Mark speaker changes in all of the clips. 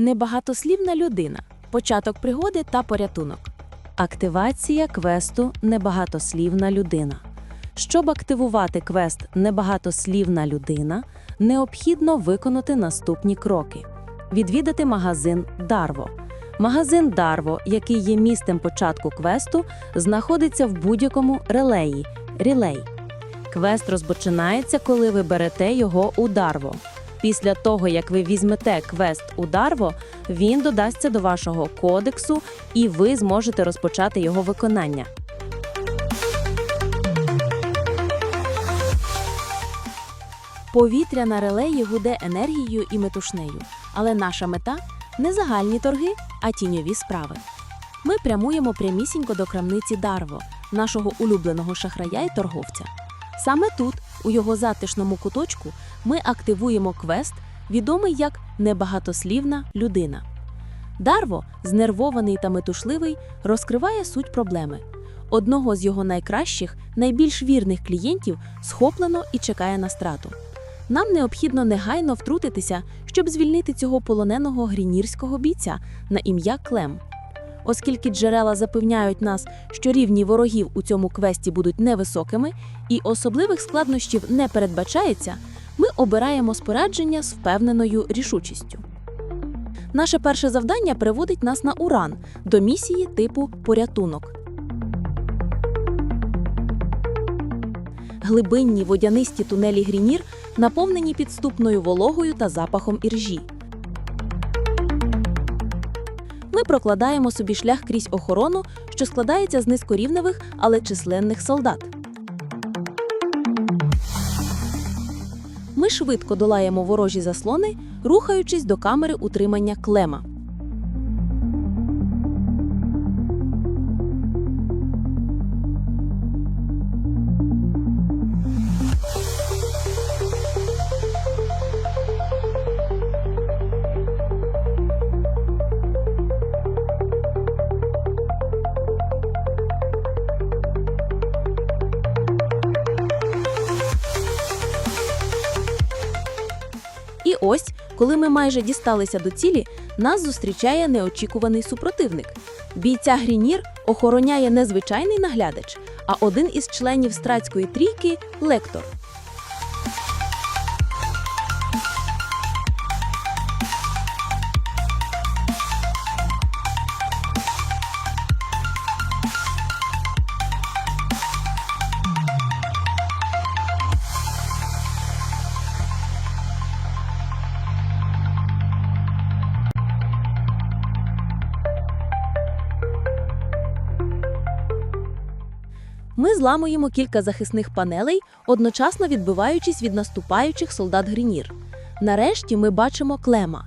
Speaker 1: Небагатослівна людина. Початок пригоди та порятунок. Активація квесту Небагатослівна людина. Щоб активувати квест Небагатослівна людина, необхідно виконати наступні кроки: відвідати магазин Дарво. Магазин Дарво, який є місцем початку квесту, знаходиться в будь-якому релеї релей. Квест розпочинається, коли ви берете його у Дарво. Після того, як ви візьмете квест у Дарво, він додасться до вашого кодексу, і ви зможете розпочати його виконання. Повітря на релеї гуде енергією і метушнею, але наша мета не загальні торги, а тіньові справи. Ми прямуємо прямісінько до крамниці Дарво, нашого улюбленого шахрая й торговця. Саме тут, у його затишному куточку, ми активуємо квест, відомий як небагатослівна людина. Дарво, знервований та метушливий, розкриває суть проблеми. Одного з його найкращих, найбільш вірних клієнтів схоплено і чекає на страту. Нам необхідно негайно втрутитися, щоб звільнити цього полоненого грінірського бійця на ім'я Клем. Оскільки джерела запевняють нас, що рівні ворогів у цьому квесті будуть невисокими і особливих складнощів не передбачається, ми обираємо спорядження з впевненою рішучістю. Наше перше завдання приводить нас на Уран до місії типу порятунок. Глибинні водянисті тунелі Грінір наповнені підступною вологою та запахом іржі. Ми прокладаємо собі шлях крізь охорону, що складається з низькорівневих, але численних солдат. Швидко долаємо ворожі заслони, рухаючись до камери утримання клема. Ось, коли ми майже дісталися до цілі, нас зустрічає неочікуваний супротивник. Бійця Грінір охороняє не звичайний наглядач, а один із членів стратської трійки лектор. Ми зламуємо кілька захисних панелей, одночасно відбиваючись від наступаючих солдат Грінір. Нарешті ми бачимо клема.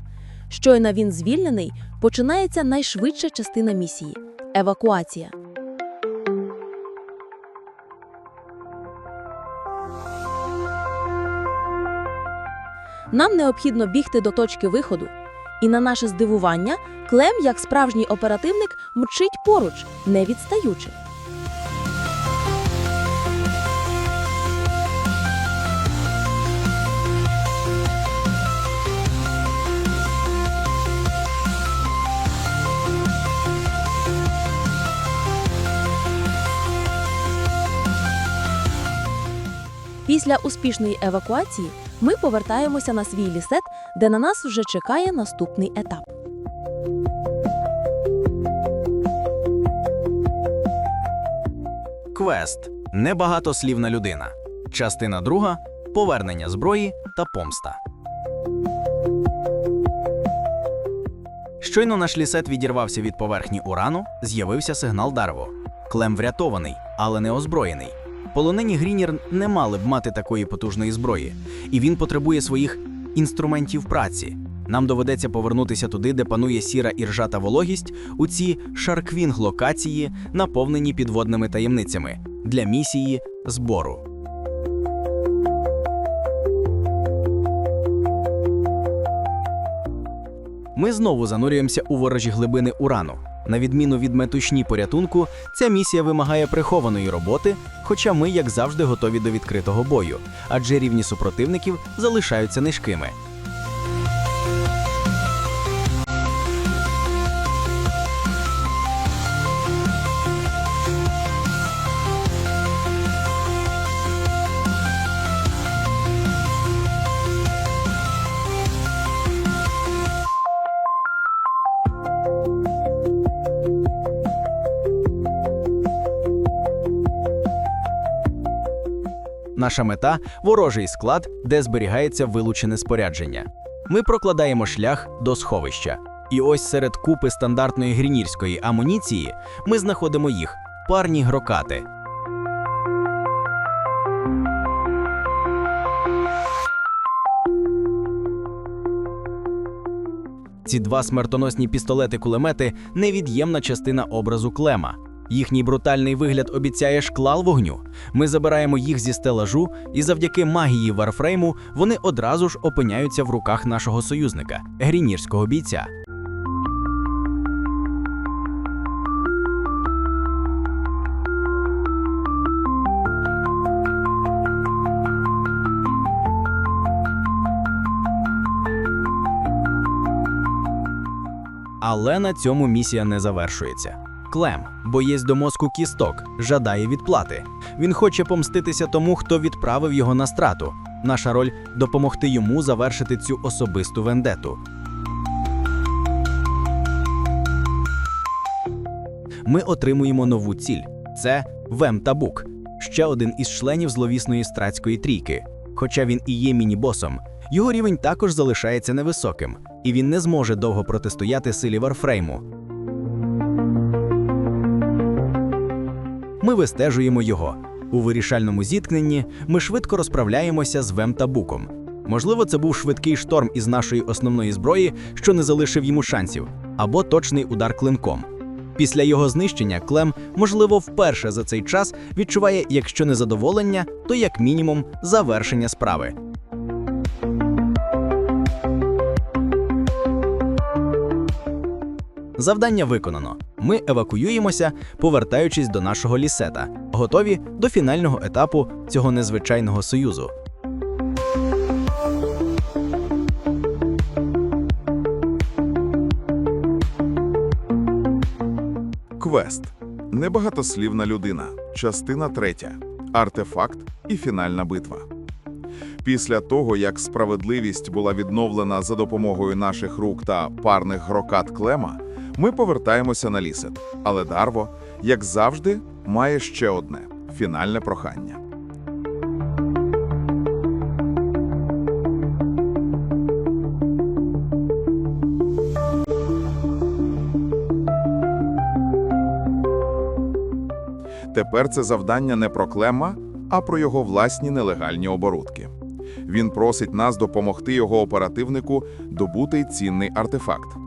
Speaker 1: Щойно він звільнений, починається найшвидша частина місії евакуація. Нам необхідно бігти до точки виходу. І на наше здивування, Клем, як справжній оперативник, мчить поруч, не відстаючи. Після успішної евакуації ми повертаємося на свій лісет, де на нас вже чекає наступний етап.
Speaker 2: Квест Небагатослівна людина. Частина друга Повернення зброї та помста. Щойно наш лісет відірвався від поверхні урану, з'явився сигнал Дарво. Клем врятований, але не озброєний. Полонені Грінір не мали б мати такої потужної зброї, і він потребує своїх інструментів праці. Нам доведеться повернутися туди, де панує сіра і ржата вологість, у ці шарквінг локації, наповнені підводними таємницями для місії збору. Ми знову занурюємося у ворожі глибини урану. На відміну від метушні порятунку, ця місія вимагає прихованої роботи, хоча ми, як завжди, готові до відкритого бою, адже рівні супротивників залишаються низькими. Наша мета ворожий склад, де зберігається вилучене спорядження. Ми прокладаємо шлях до сховища. І ось серед купи стандартної грінірської амуніції ми знаходимо їх парні грокати. Ці два смертоносні пістолети-кулемети невід'ємна частина образу Клема. Їхній брутальний вигляд обіцяє шквал вогню. Ми забираємо їх зі стелажу, і завдяки магії Варфрейму вони одразу ж опиняються в руках нашого союзника, грінірського бійця. Але на цьому місія не завершується. Клем, боєць до мозку кісток, жадає відплати. Він хоче помститися тому, хто відправив його на страту. Наша роль допомогти йому завершити цю особисту вендету. Ми отримуємо нову ціль це Вем Табук, ще один із членів зловісної стратської трійки. Хоча він і є міні-босом, його рівень також залишається невисоким, і він не зможе довго протистояти силі Варфрейму. Ми вистежуємо його. У вирішальному зіткненні ми швидко розправляємося з Вем Табуком. Можливо, це був швидкий шторм із нашої основної зброї, що не залишив йому шансів, або точний удар клинком. Після його знищення Клем, можливо, вперше за цей час відчуває, якщо не задоволення, то як мінімум завершення справи. Завдання виконано. Ми евакуюємося, повертаючись до нашого лісета, готові до фінального етапу цього незвичайного союзу.
Speaker 3: Квест. Небагатослівна людина. Частина третя. Артефакт і фінальна битва. Після того, як справедливість була відновлена за допомогою наших рук та парних грокат Клема, ми повертаємося на лісет. Але Дарво, як завжди, має ще одне фінальне прохання. Тепер це завдання не про Клема, а про його власні нелегальні оборудки. Він просить нас допомогти його оперативнику добути цінний артефакт.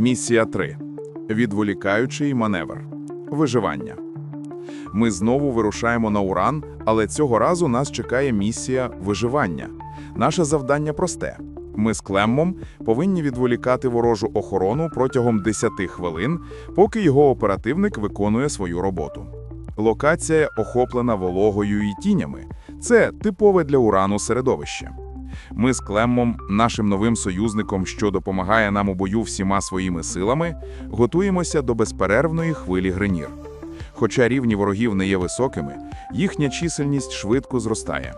Speaker 3: Місія 3. Відволікаючий маневр. Виживання. Ми знову вирушаємо на Уран, але цього разу нас чекає місія виживання. Наше завдання просте. Ми з Клеммом повинні відволікати ворожу охорону протягом 10 хвилин, поки його оперативник виконує свою роботу. Локація охоплена вологою і тінями. Це типове для урану середовище. Ми з Клеммом, нашим новим союзником, що допомагає нам у бою всіма своїми силами, готуємося до безперервної хвилі Гренір. Хоча рівні ворогів не є високими, їхня чисельність швидко зростає.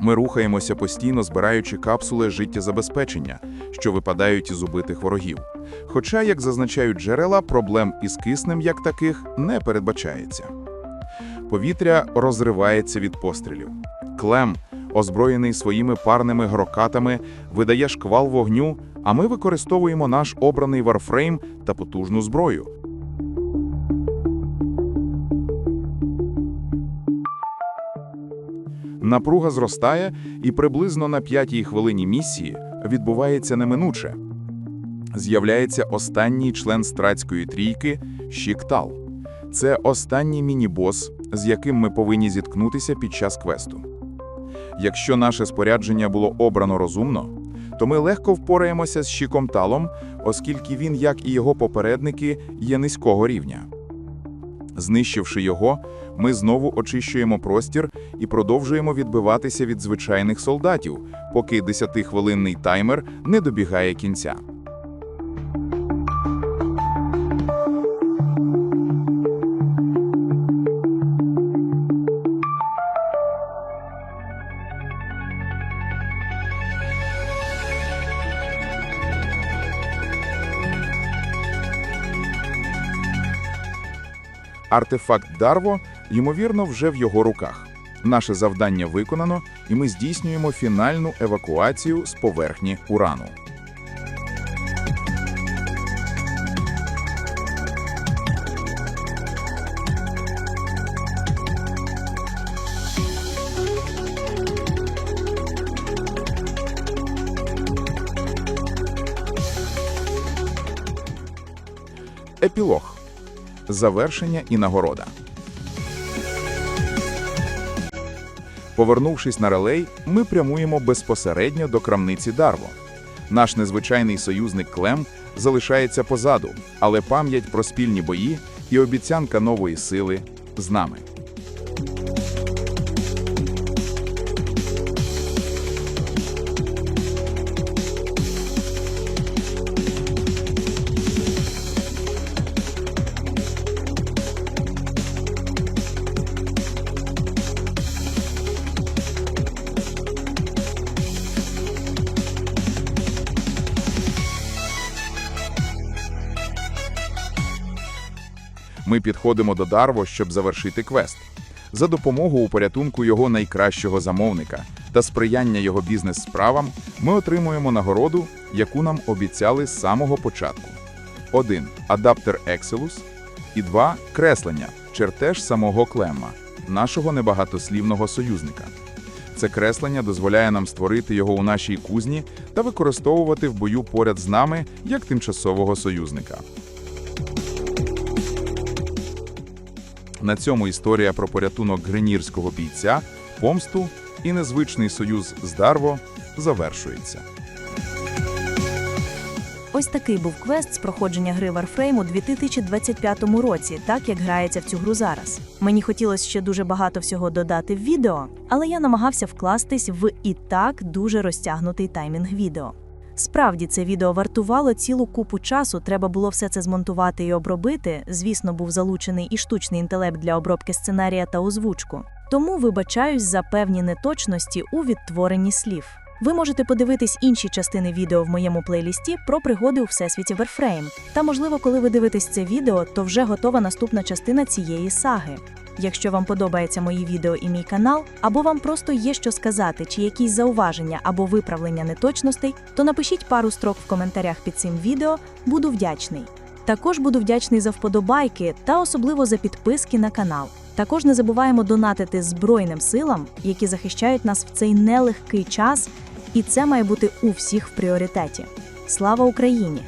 Speaker 3: Ми рухаємося постійно, збираючи капсули життєзабезпечення, що випадають із убитих ворогів. Хоча, як зазначають джерела, проблем із киснем як таких не передбачається. Повітря розривається від пострілів. Клем, озброєний своїми парними грокатами, видає шквал вогню, а ми використовуємо наш обраний варфрейм та потужну зброю. Напруга зростає, і приблизно на п'ятій хвилині місії відбувається неминуче. З'являється останній член стратської трійки Щіктал. Це останній міні-бос, з яким ми повинні зіткнутися під час квесту. Якщо наше спорядження було обрано розумно, то ми легко впораємося з Щікомталом, оскільки він, як і його попередники, є низького рівня. Знищивши його, ми знову очищуємо простір і продовжуємо відбиватися від звичайних солдатів, поки 10-хвилинний таймер не добігає кінця. Артефакт Дарво, ймовірно, вже в його руках. Наше завдання виконано, і ми здійснюємо фінальну евакуацію з поверхні урану. Завершення і нагорода. Повернувшись на релей, ми прямуємо безпосередньо до крамниці Дарво. Наш незвичайний союзник Клем залишається позаду, але пам'ять про спільні бої і обіцянка нової сили з нами. Ми підходимо до Дарво, щоб завершити квест. За допомогою у порятунку його найкращого замовника та сприяння його бізнес-справам ми отримуємо нагороду, яку нам обіцяли з самого початку: 1. Адаптер Excelus і 2. Креслення, чертеж самого Клемма, нашого небагатослівного союзника. Це креслення дозволяє нам створити його у нашій кузні та використовувати в бою поряд з нами як тимчасового союзника. На цьому історія про порятунок гренірського бійця, помсту і незвичний союз з Дарво завершується.
Speaker 4: Ось такий був квест з проходження гри Warframe у 2025 році, так як грається в цю гру зараз. Мені хотілося ще дуже багато всього додати в відео, але я намагався вкластись в і так дуже розтягнутий таймінг відео. Справді, це відео вартувало цілу купу часу, треба було все це змонтувати і обробити. Звісно, був залучений і штучний інтелект для обробки сценарія та озвучку. Тому вибачаюсь за певні неточності у відтворенні слів. Ви можете подивитись інші частини відео в моєму плейлісті про пригоди у всесвіті Warframe. Та, можливо, коли ви дивитесь це відео, то вже готова наступна частина цієї саги. Якщо вам подобається мої відео і мій канал, або вам просто є що сказати, чи якісь зауваження або виправлення неточностей, то напишіть пару строк в коментарях під цим відео, буду вдячний. Також буду вдячний за вподобайки та особливо за підписки на канал. Також не забуваємо донатити Збройним силам, які захищають нас в цей нелегкий час, і це має бути у всіх в пріоритеті. Слава Україні!